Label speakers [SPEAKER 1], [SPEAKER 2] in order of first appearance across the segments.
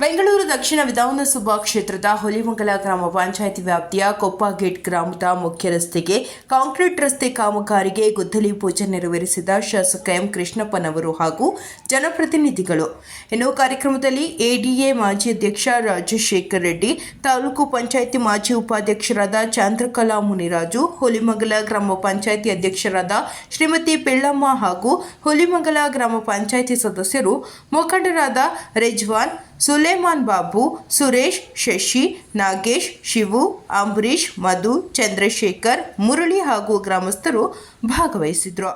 [SPEAKER 1] ಬೆಂಗಳೂರು ದಕ್ಷಿಣ ವಿಧಾನಸಭಾ ಕ್ಷೇತ್ರದ ಹುಲಿಮಂಗಲ ಗ್ರಾಮ ಪಂಚಾಯಿತಿ ವ್ಯಾಪ್ತಿಯ ಕೊಪ್ಪ ಗೇಟ್ ಗ್ರಾಮದ ಮುಖ್ಯ ರಸ್ತೆಗೆ ಕಾಂಕ್ರೀಟ್ ರಸ್ತೆ ಕಾಮಗಾರಿಗೆ ಗುದ್ದಲಿ ಪೂಜೆ ನೆರವೇರಿಸಿದ ಶಾಸಕ ಎಂ ಕೃಷ್ಣಪ್ಪನವರು ಹಾಗೂ ಜನಪ್ರತಿನಿಧಿಗಳು. ಇನ್ನು ಕಾರ್ಯಕ್ರಮದಲ್ಲಿ ಎಡಿಎ ಮಾಜಿ ಅಧ್ಯಕ್ಷ ರಾಜಶೇಖರ್ ರೆಡ್ಡಿ, ತಾಲೂಕು ಪಂಚಾಯಿತಿ ಮಾಜಿ ಉಪಾಧ್ಯಕ್ಷರಾದ ಚಂದ್ರಕಲಾ ಮುನಿರಾಜು, ಹುಲಿಮಂಗಲ ಗ್ರಾಮ ಪಂಚಾಯಿತಿ ಅಧ್ಯಕ್ಷರಾದ ಶ್ರೀಮತಿ ಪಿಳ್ಳಮ್ಮ ಹಾಗೂ ಹುಲಿಮಂಗಲ ಗ್ರಾಮ ಪಂಚಾಯಿತಿ ಸದಸ್ಯರು ಮುಖಂಡರಾದ ರಿಜ್ವಾನ್ ಸುಲೇಮಾನ್ ಬಾಬು ಸುರೇಶ್ ಶಶಿ ನಾಗೇಶ್ ಶಿವು ಅಂಬರೀಶ್ ಮಧು ಚಂದ್ರಶೇಖರ್ ಮುರಳಿ ಹಾಗೂ ಗ್ರಾಮಸ್ಥರು ಭಾಗವಹಿಸಿದ್ರು.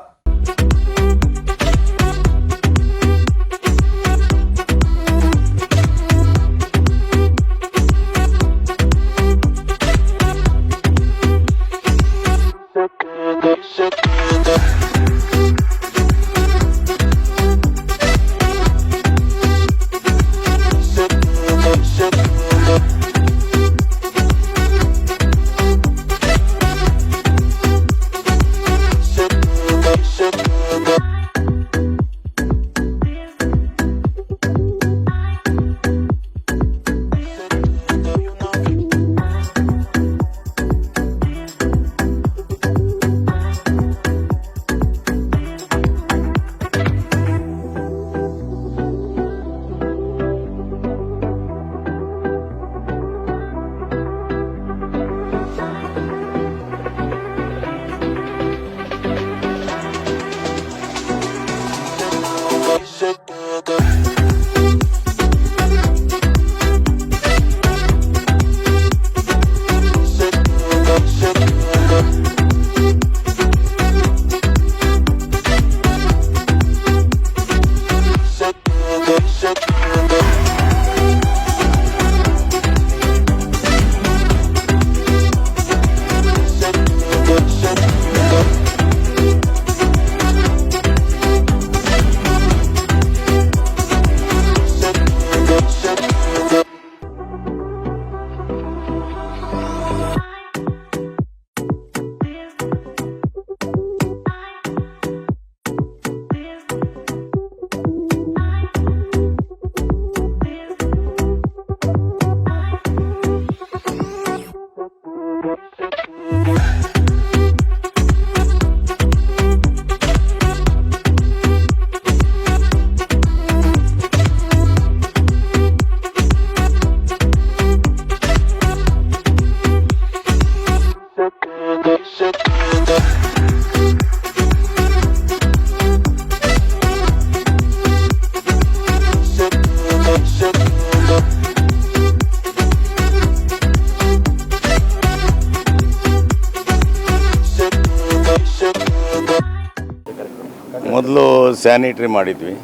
[SPEAKER 2] ಮೊದಲು ಸ್ಯಾನಿಟ್ರಿ ಮಾಡಿದ್ವಿ.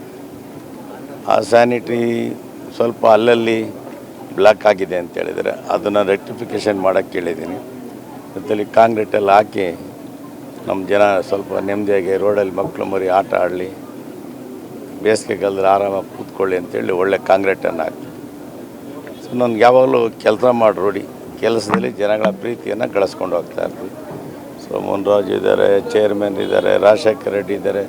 [SPEAKER 2] ಆ ಸ್ಯಾನಿಟ್ರಿ ಸ್ವಲ್ಪ ಅಲ್ಲಲ್ಲಿ ಬ್ಲಾಕ್ ಆಗಿದೆ ಅಂತ ಹೇಳಿದರೆ ಅದನ್ನು ರೆಕ್ಟಿಫಿಕೇಷನ್ ಮಾಡೋಕ್ಕೆ ಕೇಳಿದ್ದೀನಿ. ಜೊತೆಲಿ ಕಾಂಕ್ರೀಟಲ್ಲಿ ಹಾಕಿ ನಮ್ಮ ಜನ ಸ್ವಲ್ಪ ನೆಮ್ಮದಿಯಾಗಿ ರೋಡಲ್ಲಿ ಮಕ್ಕಳು ಮರಿ ಆಟ ಆಡಲಿ ಬೇಸಿಗೆಗಾಲದಲ್ಲಿ ಆರಾಮಾಗಿ ಕೂತ್ಕೊಳ್ಳಿ ಅಂತೇಳಿ ಒಳ್ಳೆ ಕಾಂಕ್ರೀಟನ್ನು ಹಾಕಿ ಸೊ ನನಗೆ ಯಾವಾಗಲೂ ಕೆಲಸ ಮಾಡಿ ರೋಡಿ ಕೆಲಸದಲ್ಲಿ ಜನಗಳ ಪ್ರೀತಿಯನ್ನು ಗಳಿಸ್ಕೊಂಡು ಹೋಗ್ತಾ ಇರ್ತೀವಿ. ಸೊ ಮುನ್ರಾಜ್ ಇದ್ದಾರೆ ಚೇರ್ಮನ್ ಇದ್ದಾರೆ, ರಾಜಶೇಖರ್ ರೆಡ್ಡಿ ಇದ್ದಾರೆ.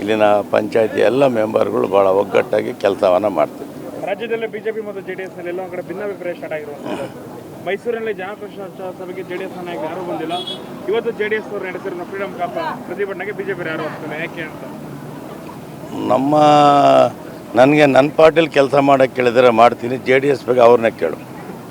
[SPEAKER 2] ಇಲ್ಲಿನ ಪಂಚಾಯತಿ ಎಲ್ಲ ಮೆಂಬರ್ಗಳು ಭಾಳ ಒಗ್ಗಟ್ಟಾಗಿ ಕೆಲಸವನ್ನು ಮಾಡ್ತೀವಿ
[SPEAKER 3] ರಾಜ್ಯದಲ್ಲೇ ಬಿಜೆಪಿ ಮತ್ತು ಜೆಡಿಎಸ್ನಲ್ಲಿ ಎಲ್ಲ ಕಡೆ ಭಿನ್ನಾಭಿಪ್ರಾಯ ಸ್ಟಾರ್ಟ್ ಆಗಿರುವಂಥದ್ದು ಮೈಸೂರಿನಲ್ಲಿ ಜನಾಕ್ರೋಶ ಸಭೆಗೆ ಜೆಡಿಎಸ್ ನಾಯಕ ಯಾರೂ ಬಂದಿಲ್ಲ. ಇವತ್ತು ಜೆಡಿಎಸ್ ಅವರು ನಡೆಸಿರುವ ಫ್ರೀಡಮ್ ಕಾಪ ಪ್ರತಿಭಟನೆಗೆ ಬಿಜೆಪಿ ಯಾರು ಹೋಗ್ತಾರೆ ಯಾಕೆ ಅಂತ?
[SPEAKER 2] ನಮ್ಮ ನನಗೆ ನನ್ನ ಪಾರ್ಟಿಲಿ ಕೆಲಸ ಮಾಡೋಕ್ಕೆ ಕೇಳಿದರೆ ಮಾಡ್ತೀನಿ. ಜೆ ಡಿ ಎಸ್ ಬಗ್ಗೆ ಅವ್ರನ್ನ ಕೇಳು.